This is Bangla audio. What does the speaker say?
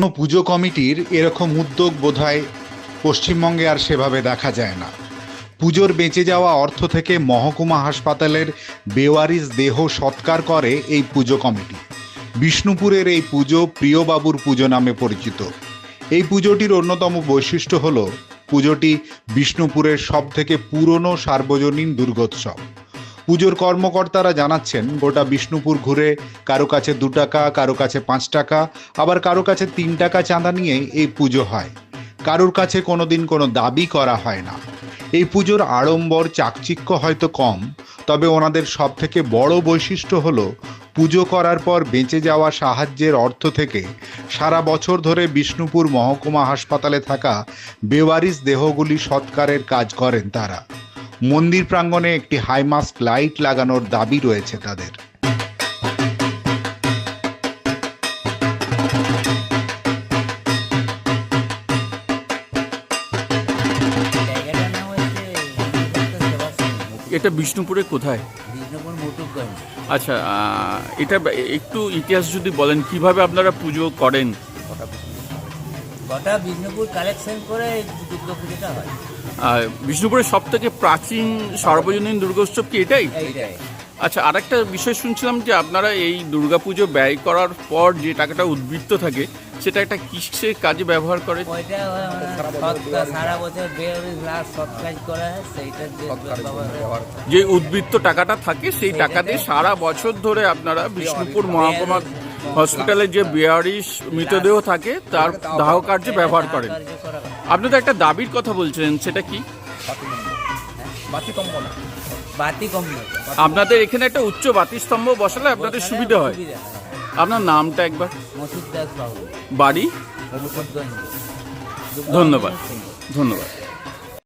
কোনো পুজো কমিটির এরকম উদ্যোগ বোধহয় পশ্চিমবঙ্গে আর সেভাবে দেখা যায় না। পুজোর বেঁচে যাওয়া অর্থ থেকে মহকুমা হাসপাতালের বেওয়ারিশ দেহ সৎকার করে এই পুজো কমিটি। বিষ্ণুপুরের এই পুজো প্রিয়বাবুর পুজো নামে পরিচিত। এই পুজোটির অন্যতম বৈশিষ্ট্য হল, পুজোটি বিষ্ণুপুরের সব থেকে পুরনো সার্বজনীন দুর্গোৎসব। পুজোর কর্মকর্তারা জানাচ্ছেন, গোটা বিষ্ণুপুর ঘুরে কারও কাছে দু টাকা, কারও কাছে পাঁচ টাকা, আবার কারও কাছে তিন টাকা চাঁদা নিয়ে এই পুজো হয়। কারোর কাছে কোনোদিন কোনো দাবি করা হয় না। এই পুজোর আড়ম্বর চাকচিক্য হয়তো কম, তবে ওনাদের সব থেকে বড় বৈশিষ্ট্য হলো পুজো করার পর বেঁচে যাওয়া সাহায্যের অর্থ থেকে সারা বছর ধরে বিষ্ণুপুর মহকুমা হাসপাতালে থাকা বেওয়ারিস দেহগুলি সৎকারের কাজ করেন তারা। মন্দির প্রাঙ্গণে একটি হাইমাস্ক লাইট লাগানোর দাবি রয়েছে তাদের। এটা বিষ্ণুপুরে কোথায়? বিষ্ণুপুর আচ্ছা এটা একটু ইতিহাস যদি বলেন কীভাবে আপনারা পুজো করেন? গোটা বিষ্ণুপুর কালেকশন করে দুর্গা পুজোটা হয়। বিষ্ণুপুরের সব থেকে প্রাচীন সর্বজনীন দুর্গোৎসব কি এটাই? আচ্ছা আরেকটা বিষয় শুনছিলাম যে আপনারা এই দুর্গাপুজো ব্যয় করার পর যে টাকাটা উদ্বৃত্ত থাকে সেটা একটা কিসের কাজে ব্যবহার করে? সারা বছর যে উদ্বৃত্ত টাকাটা থাকে সেই টাকা দিয়ে সারা বছর ধরে আপনারা বিষ্ণুপুর মহকুমা হসপিটালে যে বিয়ারিশ মৃতদেহ থাকে তার দাহ কার্যে ব্যবহার করেন। আপনি তো একটা দাবির কথা বলছিলেন সেটা কি? আপনাদের এখানে একটা উচ্চ বাতিস্তম্ভ বসালে আপনাদের সুবিধা হয়। আপনার নামটা একবার? বাড়ি? ধন্যবাদ। ধন্যবাদ।